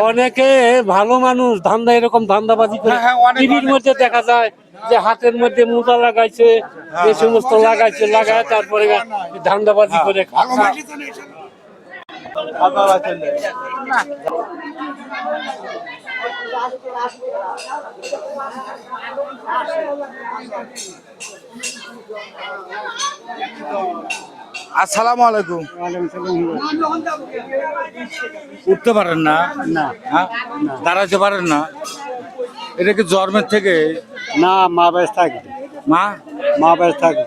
অনেকে ভালো মানুষ ধান্দা এরকম ধান্দাবাজি করে। হ্যাঁ, হ্যাঁ, টিভির মধ্যে দেখা যায় যে হাতের মধ্যে মোজা লাগাইছে যে সমস্ত লাগাইছে লাগায় তারপরে ধান্দাবাজি করে খাচ্ছে। আসসালামু আলাইকুম। উঠতে পারেন না? না। হ্যাঁ? দাঁড়াতে পারেন না? এটা কি জন্মের থেকে? না মা বেশ থাকবে মা? মা বেশ থাকবে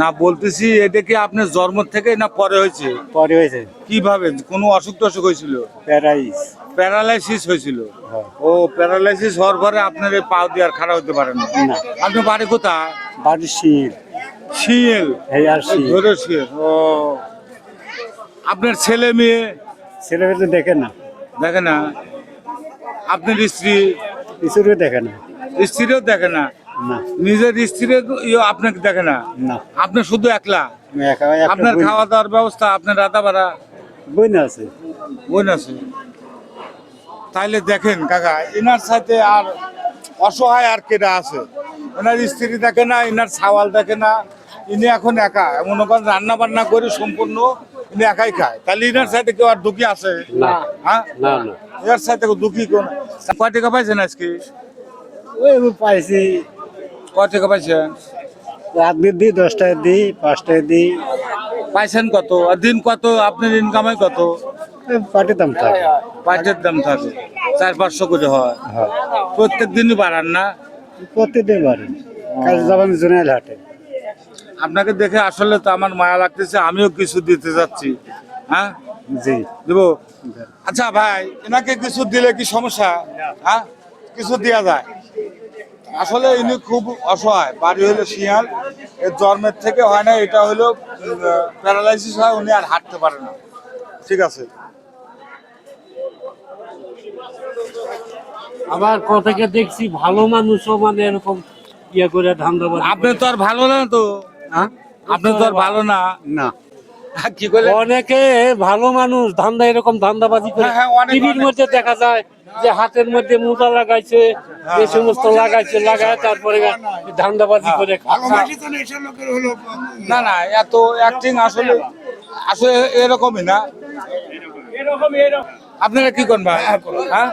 না বলতেছি এটা কি আপনার জন্ম থেকে না পরে হয়েছে? পরে হয়েছে। কীভাবে? কোনো অসুখ টসুখ হয়েছিল? প্যারাইস প্যারালাইসিস হয়েছিল? হ্যাঁ। ও প্যারালাইসিস হওয়ার পরে আপনার এই পাও দিয়ে আর খারাপ হতে পারেন না। আপনি বাড়ি কোথায়? বাড়ির শির শির ধরে ও। আপনার ছেলে মেয়ে? ছেলেমেয়ে তো দেখে না। দেখে না। আপনার স্ত্রী? কিছুরও দেখে না। স্ত্রীও দেখে না? না। নিজের স্ত্রী আপনাকে দেখে না? না। আপনি শুধু একলা? আপনার খাওয়া দাওয়ার ব্যবস্থা আপনার রাতা ভাড়া বোন আছে। বোন আছে। তাইলে দেখেন কাকা এনার সাথে আর অসহায় আর কেটা আছে? এনার স্ত্রী দেখে না এনার ছাওয়াল দেখে না ইনি এখন একা। মনে করেন রান্না বান্না করে সম্পূর্ণ ইনি একাই খায়। তাহলে ইনার সাথে কেউ আর দুঃখী আছে? না। হ্যাঁ? না না। এর সাথে দুঃখী কোন কয় টাকা পাইছেন আজকে? ওই পাইছি। কয় টাকা পাইছেন? রাত দিই দশটায় দিই পাঁচটায় দিই। পাইছেন কত? আর দিন কত? আপনার ইনকামে কত? পাটি দাম থাকে। পাঁচের দাম থাকে। চার পাঁচশো করে হয়। হ্যাঁ। প্রত্যেক দিনই বাড়ান না? প্রতিদিন পারে কাজ যাবেন জুনাইল হাটে। আপনাকে দেখে আসলে তো আমার মায়া লাগতেছে আমিও কিছু দিতে যাচ্ছি। হ্যাঁ? জি। দেবো? আচ্ছা ভাই এনাকে কিছু দিলে কি সমস্যা? হ্যাঁ? কিছু দেওয়া যায়। আসলে ইনি খুব অসহায় বাড়ি হলো শিয়াল এর জন্মের থেকে হয় না এটা হলো প্যারালাইসিস হয় উনি আর হাঁটতে পারে না। ঠিক আছে। আবার কতকে দেখছি ভালো মানুষও মানে এরকম ইয়ে করে ধান্দাবাজি আপনি তো আর ভালো না তো? আপনি তো আর ভালো না। না। কি করে অনেকে ভালো মানুষ ধান্দা এরকম ধান্দাবাজি করে। হ্যাঁ, হ্যাঁ, টিভির মধ্যে দেখা যায় যে হাতের মধ্যে মোজা লাগাইছে এই সমস্ত লাগাইছে লাগায় তারপরে ধান্দাবাজি করে না না এত অ্যাক্টিং আসলে আসলে এরকমই না। আপনারা কি করেন ভাই? হ্যাঁ?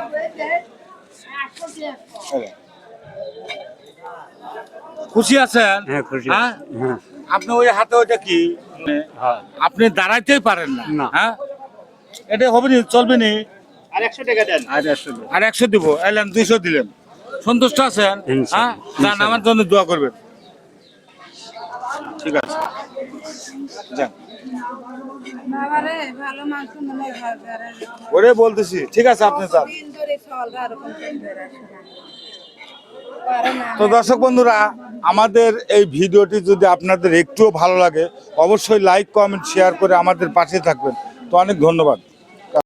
খুশি আছেন? হ্যাঁ খুশি হ্যাঁ? হ্যাঁ। আপনি ওই হাতে ওইটা কি? হ্যাঁ। আপনি দাঁড়াইতেই পারেন না। হ্যাঁ? এটা হবে নি চলবে নি? আর একশো আর একশো দিব। এলেন দুইশো দিলেন। সন্তুষ্ট আছেন? হ্যাঁ? যান আমার জন্য দোয়া করবেন। ঠিক আছে। যান। ওরে বলতেছি ঠিক আছে আপনি যান। তো দর্শক বন্ধুরা, আমাদের এই ভিডিওটি যদি আপনাদের একটুও ভালো লাগে, অবশ্যই লাইক কমেন্ট শেয়ার করে আমাদের পাশে থাকবেন। তো অনেক ধন্যবাদ।